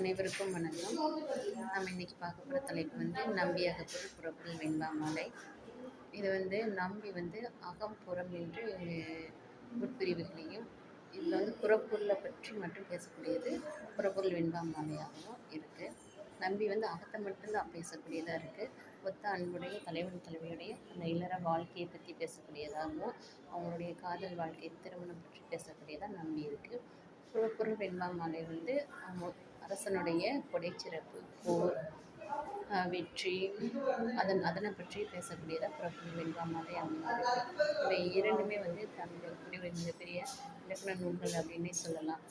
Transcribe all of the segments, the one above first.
அனைவருக்கும் வணக்கம். நம்ம இன்னைக்கு பார்க்க போகிற தலைப்பு வந்து நம்பி அகப்பொருள் புறப்பொருள் வெண்பா மாலை. இது வந்து நம்பி வந்து அகம் புறம் என்று உட்பிரிவுகளையும் இதில் வந்து புறப்பொருளை பற்றி மட்டும் பேசக்கூடியது புறப்பொருள் வெண்பா மாலையாகவும் இருக்குது நம்பி வந்து அகத்தை மட்டும்தான் பேசக்கூடியதாக இருக்குது ஒத்த அன்புடைய தலைவன் தலைவியுடைய அந்த இல்லற வாழ்க்கையை பற்றி பேசக்கூடியதாகவும் அவங்களுடைய காதல் வாழ்க்கை திருமணம் பற்றி பேசக்கூடியதாக நம்பி இருக்குது புறப்பொருள் வெண்பா மாலை வந்து அவங்க அரசனுடைய கொடைச்சிறப்பு போர் வெற்றி அதன் அதனை பற்றி பேசக்கூடியதாக புறப்பொருள் வெண்பா அமைந்தது இவை இரண்டுமே வந்து தமிழர்களுடைய ஒரு மிகப்பெரிய இலக்கண நூல்கள் அப்படின்னே சொல்லலாம்.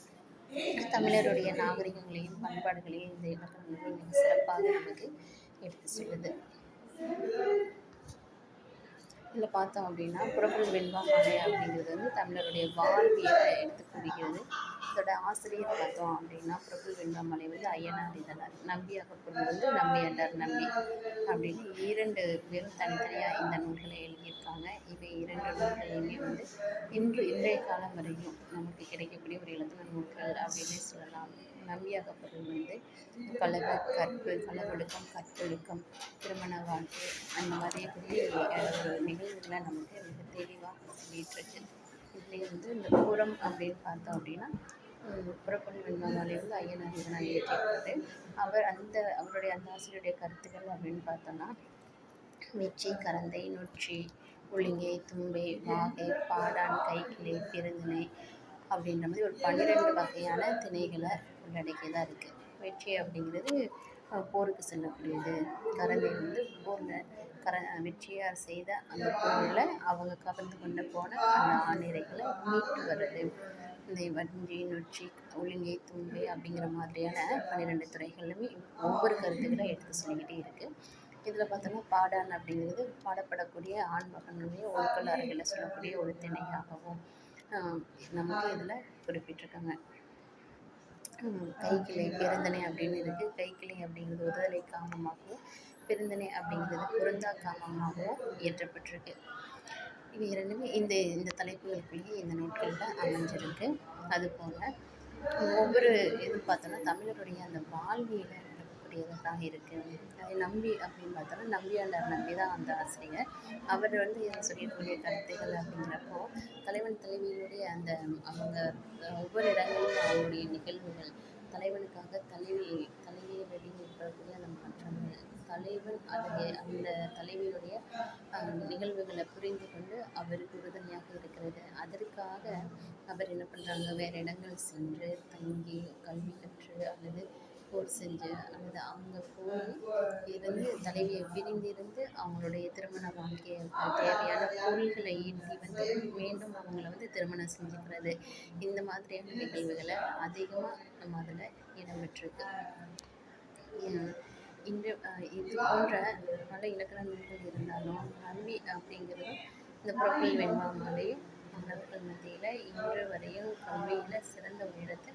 தமிழருடைய நாகரிகங்களையும் பண்பாடுகளையும் இந்த இலக்கண நூல்கள் மிக சிறப்பாக நமக்கு எடுத்து சொல்லுது. இதில் பார்த்தோம் அப்படின்னா புறப்பொருள் வெண்பா மலை அப்படிங்கிறது வந்து தமிழருடைய வாழ்வியலை எடுத்து குறிக்கிறது இதோட ஆசிரியர் பார்த்தோம் அப்படின்னா பிரபுல் வெண்பாமலை வந்து ஐயனார் இதழார். நம்பி அகப்பொருள் வந்து நம்பியாண்டார் நம்பி அப்படின்னு இரண்டு பேரும் தனித்தனியாக இந்த நூல்களை எழுதியிருக்காங்க. இவை இரண்டு நூல்களையுமே வந்து இன்று இன்றைய காலம் வரையும் நமக்கு கிடைக்கக்கூடிய ஒரு இலக்கண நூல்கள் அப்படின்னே சொல்லலாம். நம்பியாக அகப்பொருள் வந்து கலக கற்பு களவொழுக்கம் கற்பொழுக்கம் திருமண வாழ்க்கை அந்த மாதிரி பற்றி ஒரு நமக்கு மிக தெளிவாக சொல்லிகிட்ருக்கு இதுலேயே வந்து இந்த புறம் அப்படின்னு பார்த்தோம் அப்படின்னா புறப்பொன் வெண்பாமலை வந்து ஐயனார் இதனால் இயற்றியிருக்காரு. அவர் அந்த அவருடைய அந்த ஆசிரியருடைய கருத்துக்கள் அப்படின்னு பார்த்தோம்னா வெச்சி கரந்தை நொச்சி புள்ளிங்கை தும்பை வாகை பாடான் கைக்கிளை பெருந்திணை அப்படின்ற மாதிரி ஒரு பன்னிரெண்டு வகையான திணைகளை உள்ளடக்கியதாக இருக்குது வெற்றி அப்படிங்கிறது போருக்கு செல்லக்கூடியது. கரங்கை வந்து போரில் கர வெற்றியார் செய்த அந்த போரில் அவங்க கவர்ந்து கொண்டு போன அந்த ஆணிரைகளை மீட்டு வர்றது. இந்த வஞ்சி நொச்சி ஒழுங்கை தூண்மை அப்படிங்கிற மாதிரியான பன்னிரெண்டு துறைகளுமே ஒவ்வொரு கருத்துக்களை எடுத்து சொல்லிக்கிட்டே இருக்குது இதில் பார்த்தோன்னா பாடான் அப்படிங்கிறது பாடப்படக்கூடிய ஆண்மகனுடைய ஒழுக்கல் அறைகளை சொல்லக்கூடிய ஒரு திணையாகவும் நமக்கு இதில் குறிப்பிட்டிருக்காங்க. கைக்கிளை பெருந்தனை அப்படின்னு இருக்குது கைக்கிளை அப்படிங்கிறது உதலை காமமாகவும் பெருந்தனை அப்படிங்கிறது பொருந்தா காமமாகவும் இயற்றப்பட்டிருக்கு. இது இரண்டுமே இந்த இந்த தலைப்புகளுக்குள்ளேயே இந்த நூட்களில் அமைஞ்சிருக்கு. அதுபோல் ஒவ்வொரு இது பார்த்தோன்னா தமிழருடைய அந்த வாழ்வியலை இருக்கக்கூடியதாக இருக்குது அதை நம்பி அப்படின்னு பார்த்தோன்னா நம்பியாண்டார் நம்பி தான் அந்த ஆசிரியர். அவர் வந்து இதை சொல்லக்கூடிய கருத்துகள் அப்படிங்கிறப்போ தலைவன் தலைவியினுடைய அந்த அவங்க ஒவ்வொரு இடங்களிலும் அவங்களுடைய நிகழ்வுகள் தலைவனுக்காக தலைவி தலைவியை வெளியிடக்கூடிய அந்த மாற்றங்கள் தலைவன் அதை அந்த தலைவியுடைய நிகழ்வுகளை புரிந்து கொண்டு அவருக்கு உறுதுணையாக இருக்கிறது. அதற்காக அவர் என்ன பண்ணுறாங்க வேறு இடங்கள் சென்று தங்கி கல்வி கற்று அல்லது போர் செஞ்சு அல்லது அவங்க போய் இருந்து தலைவியை பிரிந்திருந்து அவங்களுடைய திருமண வாழ்க்கையை தேவையான பொருள்களை ஈட்டி வந்து மீண்டும் அவங்கள வந்து திருமணம் செஞ்சுக்கிறது. இந்த மாதிரியான நிகழ்வுகளை அதிகமாக நம்ம அதில் இடம்பெற்றிருக்கு. இன்று இது போன்ற பல இலக்கண நூல்கள் இருந்தாலும் நம்பி அப்படிங்கிறதும் இந்த புறப்பில் வெண்பாமலையும் மாணவர்கள் மத்தியில் இன்று வரையும் கல்வியில் சிறந்த ஒரு இடத்தை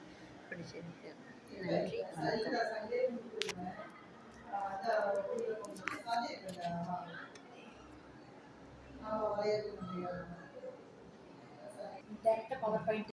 பிடிச்சிருக்கு. நன்றி வணக்கம் டேரக்டாக பவர் பாயிண்ட்